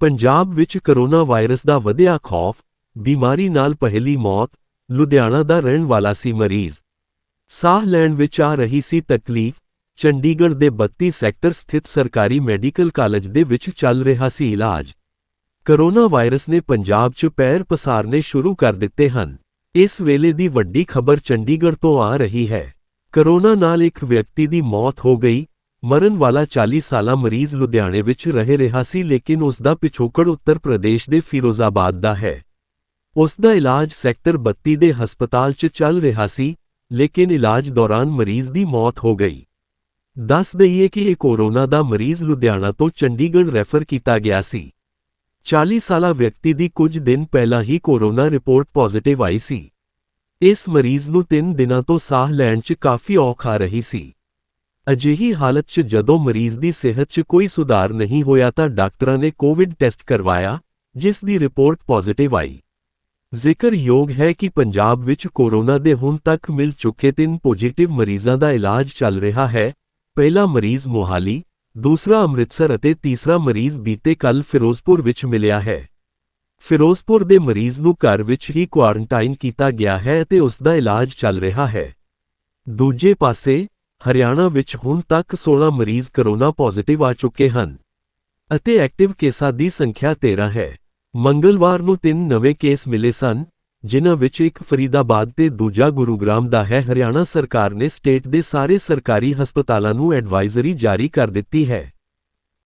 ਪੰਜਾਬ ਵਿੱਚ corona virus ਦਾ ਵਧਿਆ ਖੌਫ, ਬਿਮਾਰੀ ਨਾਲ ਪਹਿਲੀ ਮੌਤ, ਲੁਧਿਆਣਾ ਦਾ ਰਹਿਣ ਵਾਲਾ ਸੀ ਮਰੀਜ਼। ਸਾਹ ਲੈਣ ਵਿੱਚ ਆ ਰਹੀ ਸੀ ਤਕਲੀਫ, ਚੰਡੀਗੜ੍ਹ ਦੇ 32 ਸੈਕਟਰ ਸਥਿਤ ਸਰਕਾਰੀ ਮੈਡੀਕਲ ਕਾਲਜ ਦੇ ਵਿੱਚ ਚੱਲ ਰਿਹਾ ਸੀ ਇਲਾਜ। ਕਰੋਨਾ ਵਾਇਰਸ ਨੇ ਪੰਜਾਬ 'ਚ ਪੈਰ ਪਸਾਰਨੇ ਸ਼ੁਰੂ ਕਰ ਦਿੱਤੇ ਹਨ। ਇਸ ਵੇਲੇ ਦੀ ਵੱਡੀ ਖਬਰ ਚੰਡੀਗੜ੍ਹ ਤੋਂ ਆ ਰਹੀ ਹੈ। ਕਰੋਨਾ ਨਾਲ ਇੱਕ ਵਿਅਕਤੀ ਦੀ ਮੌਤ ਹੋ ਗਈ ਮਰਨ ਵਾਲਾ 40 ਸਾਲਾ ਮਰੀਜ਼ ਲੁਧਿਆਣੇ ਵਿੱਚ ਰਹਿ ਰਿਹਾ ਸੀ ਲੇਕਿਨ ਉਸ ਦਾ ਪਿਛੋਕੜ ਉੱਤਰ ਪ੍ਰਦੇਸ਼ ਦੇ ਫਿਰੋਜ਼ਾਬਾਦ ਦਾ ਹੈ। ਉਸ ਦਾ ਇਲਾਜ ਸੈਕਟਰ 32 ਦੇ ਹਸਪਤਾਲ 'ਚ ਚੱਲ ਰਿਹਾ ਸੀ, ਲੇਕਿਨ ਇਲਾਜ ਦੌਰਾਨ ਮਰੀਜ਼ ਦੀ ਮੌਤ ਹੋ ਗਈ। ਦੱਸ ਦਈਏ ਕਿ ਇਹ ਕੋਰੋਨਾ ਦਾ ਮਰੀਜ਼ ਲੁਧਿਆਣਾ ਤੋਂ ਚੰਡੀਗੜ੍ਹ ਰੈਫਰ ਕੀਤਾ ਗਿਆ ਸੀ। 40 ਸਾਲਾ ਵਿਅਕਤੀ ਦੀ ਕੁਝ ਦਿਨ ਪਹਿਲਾਂ ਹੀ ਕੋਰੋਨਾ ਰਿਪੋਰਟ ਪੋਜ਼ਿਟਿਵ ਆਈ ਸੀ। ਇਸ ਮਰੀਜ਼ ਨੂੰ 3 ਦਿਨਾਂ ਤੋਂ ਸਾਹ ਲੈਣ 'ਚ ਕਾਫੀ ਔਖ ਆ ਰਹੀ ਸੀ। ਅਜਿਹੀ ਹਾਲਤ 'ਚ ਜਦੋਂ ਮਰੀਜ਼ ਦੀ ਸਿਹਤ 'ਚ ਕੋਈ ਸੁਧਾਰ ਨਹੀਂ ਹੋਇਆ ਤਾਂ ਡਾਕਟਰਾਂ ਨੇ ਕੋਵਿਡ ਟੈਸਟ ਕਰਵਾਇਆ, ਜਿਸ ਦੀ ਰਿਪੋਰਟ ਪੋਜ਼ਿਟਿਵ ਆਈ। ਜ਼ਿਕਰਯੋਗ ਹੈ ਕਿ ਪੰਜਾਬ ਵਿੱਚ ਕੋਰੋਨਾ ਦੇ ਹੁਣ ਤੱਕ ਮਿਲ ਚੁੱਕੇ ਤਿੰਨ ਪੋਜ਼ਿਟਿਵ ਮਰੀਜ਼ਾਂ ਦਾ ਇਲਾਜ ਚੱਲ ਰਿਹਾ ਹੈ। ਪਹਿਲਾ ਮਰੀਜ਼ ਮੋਹਾਲੀ, ਦੂਸਰਾ ਅੰਮ੍ਰਿਤਸਰ ਅਤੇ ਤੀਸਰਾ ਮਰੀਜ਼ ਬੀਤੇ ਕੱਲ ਫਿਰੋਜ਼ਪੁਰ ਵਿੱਚ ਮਿਲਿਆ ਹੈ। ਫਿਰੋਜ਼ਪੁਰ ਦੇ ਮਰੀਜ਼ ਨੂੰ ਘਰ ਵਿੱਚ ਹੀ ਕੁਆਰੰਟਾਈਨ ਕੀਤਾ ਗਿਆ ਹੈ ਅਤੇ ਉਸ ਦਾ ਇਲਾਜ ਚੱਲ ਰਿਹਾ ਹੈ। ਦੂਜੇ ਪਾਸੇ ਹਰਿਆਣਾ ਵਿੱਚ ਹੁਣ ਤੱਕ 16 ਮਰੀਜ਼ ਕਰੋਨਾ ਪੋਜ਼ਿਟਿਵ ਆ ਚੁੱਕੇ ਹਨ ਅਤੇ ਐਕਟਿਵ ਕੇਸਾਂ ਦੀ ਸੰਖਿਆ 13 ਹੈ। ਮੰਗਲਵਾਰ ਨੂੰ ਤਿੰਨ ਨਵੇਂ ਕੇਸ ਮਿਲੇ ਸਨ, ਜਿਨ੍ਹਾਂ ਵਿੱਚ ਇੱਕ ਫਰੀਦਾਬਾਦ ਤੇ ਦੂਜਾ ਗੁਰੂਗ੍ਰਾਮ ਦਾ ਹੈ। ਹਰਿਆਣਾ ਸਰਕਾਰ ਨੇ ਸਟੇਟ ਦੇ ਸਾਰੇ ਸਰਕਾਰੀ ਹਸਪਤਾਲਾਂ ਨੂੰ ਐਡਵਾਈਜ਼ਰੀ ਜਾਰੀ ਕਰ ਦਿੱਤੀ ਹੈ।